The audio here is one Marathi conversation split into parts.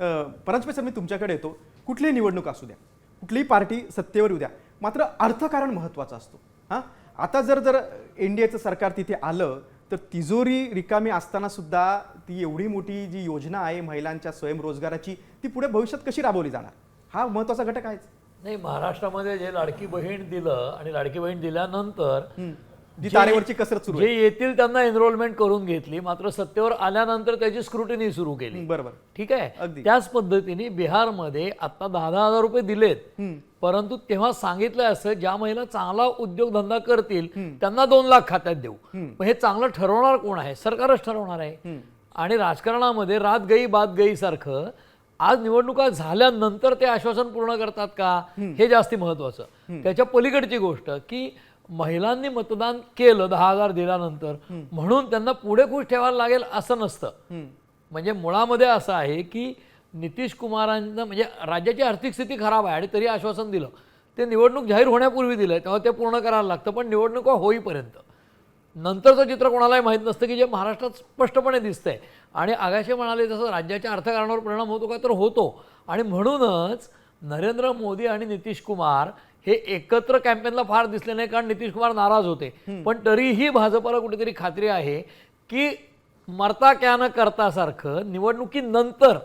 परांजपे सर मी तुमच्याकडे येतो. कुठलीही निवडणूक असू द्या. कुठलीही पार्टी सत्तेवर येऊ द्या. मात्र अर्थकारण महत्त्वाचा असतो. हां? आता जर जर एन डी एचं सरकार तिथे आलं तर तिजोरी रिकामी असताना सुद्धा ती एवढी मोठी जी योजना आहे महिलांच्या स्वयंरोजगाराची ती पुढे भविष्यात कशी राबवली जाणार? हा महत्त्वाचा घटक आहेच. नाही महाराष्ट्रामध्ये जे लाडकी बहीण दिलं आणि लाडकी बहीण दिल्यानंतर जी तारेवरची कसरत सुरू जे येतील त्यांना एनरोलमेंट करून घेतली मात्र सत्तेवर आल्यानंतर त्याची स्क्रुटिनी सुरू केली. बरोबर. ठीक आहे. त्याच पद्धतीने बिहारमध्ये आता दहा दहा हजार रुपये दिलेत. परंतु तेव्हा सांगितलं असं ज्या महिला चांगला उद्योगधंदा करतील त्यांना दोन लाख खात्यात देऊ. हे चांगलं ठरवणार कोण आहे? सरकारच ठरवणार आहे. आणि राजकारणामध्ये रात गई बात गई सारखं आज निवडणुका झाल्यानंतर ते आश्वासन पूर्ण करतात का? हे जास्ती महत्वाचं. त्याच्या पलीकडची गोष्ट की महिलांनी मतदान केलं दहा हजार दिल्यानंतर म्हणून त्यांना पुढे खुश ठेवायला लागेल असं नसतं. म्हणजे मुळामध्ये असं आहे की नितीश कुमारांना म्हणजे राज्याची आर्थिक स्थिती खराब आहे आणि तरी आश्वासन दिलं. ते निवडणूक जाहीर होण्यापूर्वी दिलं तेव्हा ते पूर्ण करायला लागतं पण निवडणुका होईपर्यंत. नंतरचं चित्र कोणालाही माहीत नसतं की जे महाराष्ट्रात स्पष्टपणे दिसतंय. आणि आगाशे म्हणाले जसं राज्याच्या अर्थकारणावर परिणाम होतो का तर होतो. आणि म्हणूनच नरेंद्र मोदी आणि नितीश कुमार हे एकत्र कॅम्पेनला फार दिसले नाही कारण नितीश कुमार नाराज होते. पण तरीही भाजपला कुठेतरी खात्री आहे की मरता क्या न करता सारखं निवडणुकीनंतर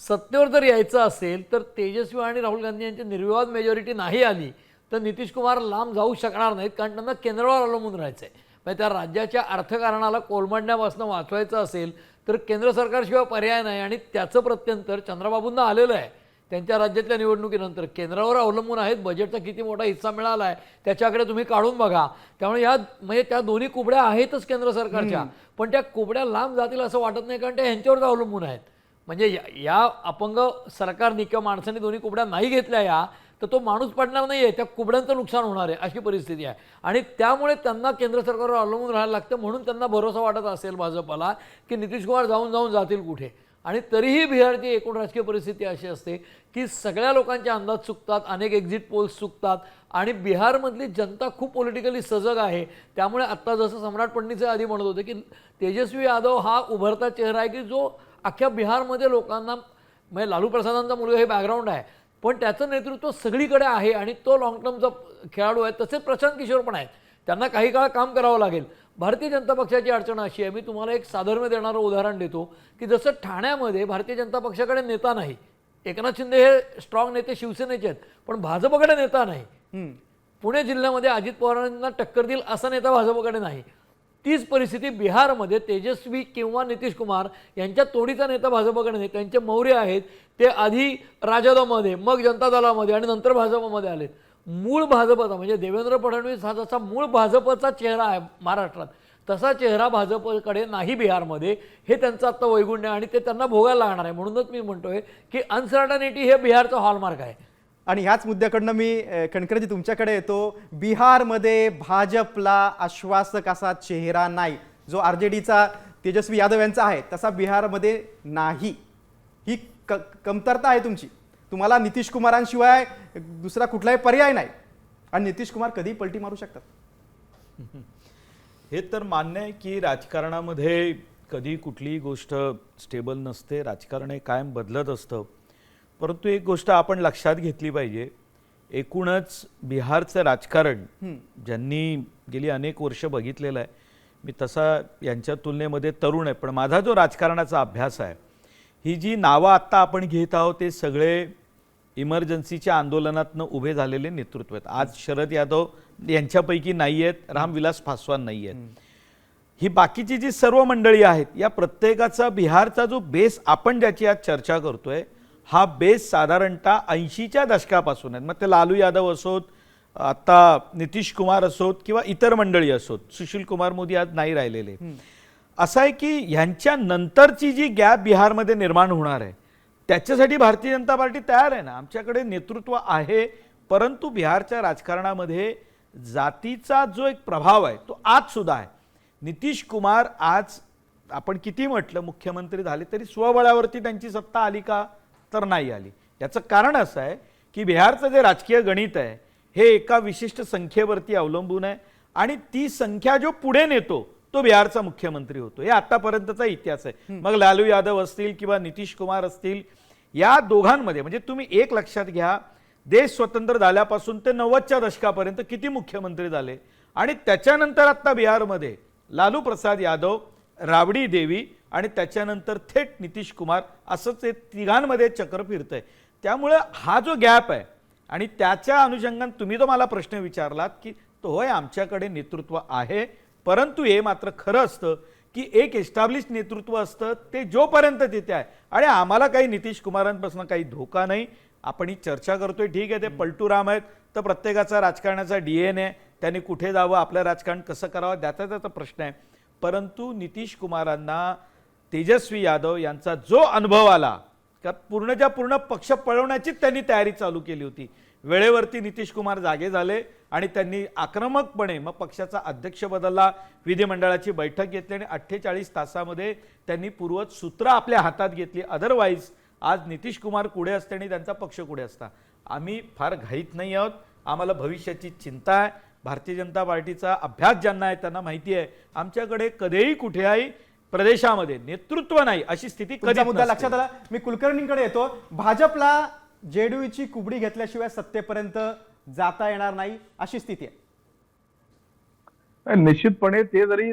सत्तेवर जर यायचं असेल तर तेजस्वी आणि राहुल गांधी यांची निर्विवाद मेजॉरिटी नाही आली तर नितीश कुमार लांब जाऊ शकणार नाहीत कारण त्यांना केंद्रावर अवलंबून राहायचं आहे म्हणजे त्या राज्याच्या अर्थकारणाला कोलमडण्यापासून वाचवायचं असेल तर केंद्र सरकारशिवाय पर्याय नाही आणि त्याचं प्रत्यंतर चंद्रबाबूंना आलेलं आहे. त्यांच्या राज्यातल्या निवडणुकीनंतर केंद्रावर अवलंबून आहेत बजेटचा किती मोठा हिस्सा मिळाला आहे त्याच्याकडे तुम्ही काढून बघा. त्यामुळे या म्हणजे त्या दोन्ही कुबड्या आहेतच केंद्र सरकारच्या. पण त्या कुबड्या लांब जातील असं वाटत नाही कारण त्या ह्यांच्यावर अवलंबून आहेत. म्हणजे या- या अपंग सरकारने किंवा माणसाने दोन्ही कुबड्या नाही घेतल्या या तर तो माणूस पडणार नाही आहे त्या कुबड्यांचं नुकसान होणार आहे अशी परिस्थिती आहे. आणि त्यामुळे त्यांना केंद्र सरकारवर अवलंबून राहायला लागतं म्हणून त्यांना भरोसा वाटत असेल भाजपला की नितीश कुमार जाऊन जाऊन जातील कुठे. आणि तरीही बिहारची एकूण राजकीय परिस्थिती अशी असते की सगळ्या लोकांचे अंदाज चुकतात अनेक एक्झिट पोल्स चुकतात आणि बिहारमधली जनता खूप पॉलिटिकली सजग आहे. त्यामुळे आत्ता जसं सम्राट पंडितचे आधी म्हणत होते की तेजस्वी यादव हा उभरता चेहरा आहे की जो अख्ख्या बिहारमध्ये लोकांना म्हणजे लालू प्रसादांचा मुलगा हे बॅकग्राऊंड आहे. पण त्याचं नेतृत्व सगळीकडे आहे आणि तो लॉंग टर्मचा खेळाडू आहे. तसेच प्रशांत किशोर पण आहेत. त्यांना काही काळ काम करावं लागेल. भारतीय जनता पक्षाची अडचण अशी आहे मी तुम्हाला एक साधर्म्य देणारं उदाहरण देतो की जसं ठाण्यामध्ये भारतीय जनता पक्षाकडे नेता नाही. एकनाथ शिंदे हे स्ट्रॉंग नेते शिवसेनेचे आहेत पण भाजपकडे नेता नाही. पुणे जिल्ह्यामध्ये अजित पवारांना टक्कर देईल असा नेता भाजपकडे नाही. तीच परिस्थिती बिहारमध्ये तेजस्वी किंवा नितीश कुमार यांच्या तोडीचा नेता भाजपकडे नाही. त्यांचे मौर्य आहेत ते आधी राजदमध्ये मग जनता दलामध्ये आणि नंतर भाजपमध्ये आलेत. मूळ भाजपचा म्हणजे देवेंद्र फडणवीस हा जसा मूळ भाजपचा चेहरा आहे महाराष्ट्रात तसा चेहरा भाजपकडे नाही बिहारमध्ये. हे त्यांचं आत्ता वैगुण्य आहे आणि ते त्यांना भोगायला लागणार आहे. म्हणूनच मी म्हणतोय की अनसर्टनिटी हे बिहारचं हॉलमार्क आहे. आणि ह्याच मुद्द्याकडनं मी कणकरजी तुमच्याकडे येतो. बिहारमध्ये भाजपला आश्वासक असा चेहरा नाही. जो आर जे डीचा तेजस्वी यादव यांचा आहे तसा बिहारमध्ये नाही. ही क कमतरता आहे तुमची. तुम्हाला नितीश कुमारांशिवाय दुसरा कुठलाही पर्याय नाही. आणि नितीश कुमार कधी पलटी मारू शकतात. हे तर मान्य आहे की राजकारणामध्ये कधी कुठलीही गोष्ट स्टेबल नसते राजकारण हे कायम बदलत असतं. परंतु एक गोष्ट आपण लक्षात घेतली पाहिजे. एकूणच बिहारचं राजकारण ज्यांनी गेली अनेक वर्ष बघितलेलं आहे. मी तसा यांच्या तुलनेमध्ये तरुण आहे पण माझा जो राजकारणाचा अभ्यास आहे ही जी नावं आत्ता आपण घेत आहोत ते सगळे इमर्जन्सीच्या आंदोलनातनं उभे झालेले नेतृत्व आहेत. आज शरद यादव यांच्यापैकी नाही आहेत रामविलास पासवान नाही आहेत. ही बाकीची जी सर्व मंडळी आहेत या प्रत्येकाचा बिहारचा जो बेस आपण ज्याची आज चर्चा करतोय हा बेस साधारणतः ऐंशीच्या दशकापासून आहे मग ते लालू यादव असोत आता नितीश कुमार असोत किंवा इतर मंडळी असोत सुशील कुमार मोदी आज नाही राहिलेले. असं आहे की ह्यांच्या नंतरची जी गॅप बिहारमध्ये निर्माण होणार आहे त्याच्यासाठी भारतीय जनता पार्टी तयार आहे ना? आमच्याकडे नेतृत्व आहे परंतु बिहारच्या राजकारणामध्ये जातीचा जो एक प्रभाव आहे तो आज सुद्धा आहे. नितीश कुमार आज आपण किती म्हटलं मुख्यमंत्री झाले तरी स्वबळावरती त्यांची सत्ता आली का? तर नाही आली. याचं कारण असं आहे की बिहारचं जे राजकीय गणित आहे हे एका विशिष्ट संख्येवरती अवलंबून आहे आणि ती संख्या जो पुढे नेतो तो बिहारचा मुख्यमंत्री होतो. हे आतापर्यंतचा इतिहास आहे. मग लालू यादव असतील किंवा नितीश कुमार असतील या दोघांमध्ये म्हणजे तुम्ही एक लक्षात घ्या देश स्वतंत्र झाल्यापासून ते नव्वदच्या दशकापर्यंत किती मुख्यमंत्री झाले? आणि त्याच्यानंतर आता बिहारमध्ये लालू प्रसाद यादव राबडी देवी आणि त्याच्यानंतर थेट नितीश कुमार असंच हे तिघांमध्ये चक्र फिरतंय. त्यामुळं हा जो गॅप आहे आणि त्याच्या अनुषंगाने तुम्ही तो मला प्रश्न विचारलात की तो होय आमच्याकडे नेतृत्व आहे परंतु हे मात्र खरं असतं की एक एस्टॅब्लिश नेतृत्व असतं ते जोपर्यंत तिथे आहे. आणि आम्हाला काही नितीश कुमारांपासून काही धोका नाही. आपण ही चर्चा करतोय ठीक आहे ते पलटूराम आहेत. तर प्रत्येकाचा राजकारणाचा डी एन आहे. त्यांनी कुठे जावं आपलं राजकारण कसं करावं त्याचा त्याचा प्रश्न आहे. परंतु नितीश कुमारांना तेजस्वी यादव यांचा जो अनुभव आला का पूर्णच्या पूर्ण पक्ष पळवण्याचीच त्यांनी तयारी चालू केली होती. वेळेवरती नितीश कुमार जागे झाले. आणि त्यांनी आक्रमकपणे मग पक्षाचा अध्यक्ष बदलला. विधिमंडळाची बैठक घेतली आणि अठ्ठेचाळीस तासामध्ये त्यांनी पूर्वत सूत्र आपल्या हातात घेतली. अदरवाईज आज नितीश कुमार कुठे असते आणि त्यांचा पक्ष कुठे असता? आम्ही फार घाईत नाही आहोत. आम्हाला भविष्याची चिंता आहे. भारतीय जनता पार्टीचा अभ्यास ज्यांना आहे त्यांना माहिती आहे. आमच्याकडे कधीही कुठेही प्रदेशामध्ये नेतृत्व नाही अशी स्थिती कधी मुद्दा लक्षात आला? मी कुलकर्णींकडे येतो. भाजपला जेडीयूची कुबडी घेतल्याशिवाय सत्तेपर्यंत जाता येणार नाही अशी स्थिती आहे. निश्चितपणे ते जरी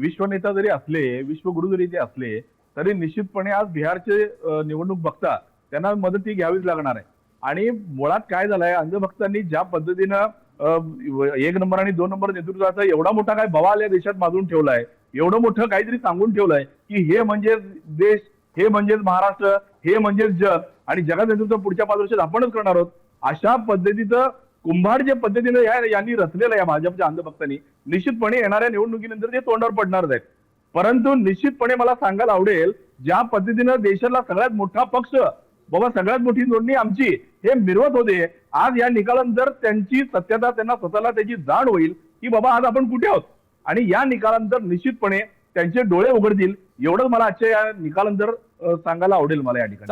विश्वनेता जरी असले विश्वगुरु जरी ते असले तरी निश्चितपणे आज बिहारचे निवडणूक बघता त्यांना मदती घ्यावीच लागणार आहे. आणि मुळात काय झालंय अंधभक्तांनी ज्या पद्धतीनं एक नंबर आणि दोन नंबर नेतृत्वाचा एवढा मोठा काय बवाल या देशात माजून ठेवलाय एवढं मोठं काहीतरी सांगून ठेवलंय की हे म्हणजे देश हे म्हणजेच महाराष्ट्र हे म्हणजेच जग आणि जगात नेतृत्व पुढच्या पाच वर्षात आपणच करणार आहोत. अशा पद्धतीचं कुंभार जे पद्धतीनं यांनी रचलेलं या भाजपच्या अंधभक्तांनी निश्चितपणे येणाऱ्या निवडणुकीनंतर ते तोंडावर पडणार आहेत परंतु निश्चितपणे मला सांगायला आवडेल ज्या पद्धतीनं देशाला सगळ्यात मोठा पक्ष बाबा सगळ्यात मोठी नोंदणी आमची हे मिरवत होते. आज या निकालानंतर त्यांची सत्यता त्यांना स्वतःला त्याची जाण होईल की बाबा आज आपण कुठे आहोत? आणि या निकालानंतर निश्चितपणे त्यांचे डोळे उघडतील एवढंच मला आजच्या या निकालानंतर सांगायला आवडेल मला या ठिकाणी.